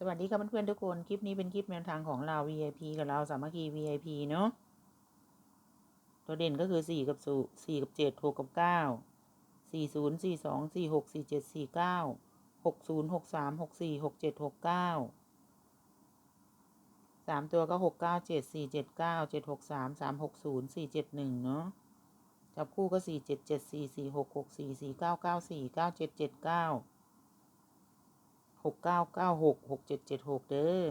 สวัสดีครับเพื่อนๆทุกคน คลิปนี้เป็นคลิปแนวทางของเรา VIP กับเราสามัคคี VIP เนาะ ตัวเด่นก็คือสี่กับสูสี่กับเจ็ดหกกับเก้าสี่ศูนย์สี่สองสี่หกสี่เจ็ดสี่เก้าหกศูนย์หกสามหกสี่หกเจ็ดหกเก้าสามตัวก็หกเก้าเจ็ดสี่เจ็ดเก้าเจ็ดหกสามสามหกศูนย์สี่เจ็ดหนึ่งเนาะ จับคู่ก็สี่เจ็ดเจ็ดสี่สี่หกหกสี่สี่เก้าเก้าสี่เก้าเจ็ดเจ็ดเก้า หกเก้าเก้าหกหกเจ็ดเจ็ดหกเด้อ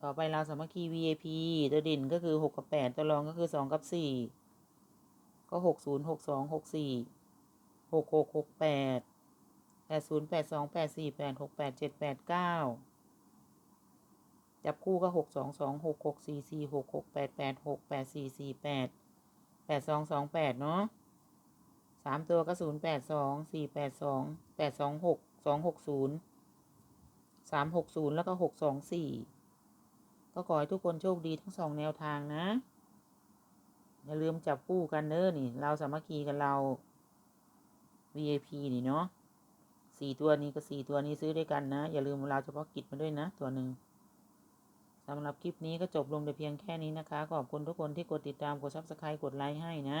ต่อไปเราสามัคคี VIP ตัวเด่นก็คือหกกับแปดตัวรองก็คือสองกับสี่ก็หกศูนย์หกสองหกสี่หกหกหกแปดแปดศูนย์แปดสองแปดสี่แปดหกแปดเจ็ดแปดเก้าจับคู่ก็หกสองสองหกหกสี่สี่หกหกแปดแปดหกแปดสี่สี่แปดแปดสองสองแปดเนาะ สามตัวก็ศูนย์แปดสองสี่แปดสองแปดสองหกสองหกศูนย์สามหกศูนย์แล้วก็หกสองสี่ก็ขอให้ทุกคนโชคดีทั้งสองแนวทางนะ อย่าลืมจับคู่กันเด้อนี่ เราสามัคคีกันเรา VIP นี่เนาะสี่ตัวนี้กับสี่ตัวนี้ซื้อด้วยกันนะ อย่าลืมเราเฉพาะกิจมาด้วยนะ ตัวหนึ่งสำหรับคลิปนี้ก็จบลงแต่เพียงแค่นี้นะคะ ขอบคุณทุกคนที่กดติดตามกดซับสไครต์กดไลค์ให้นะ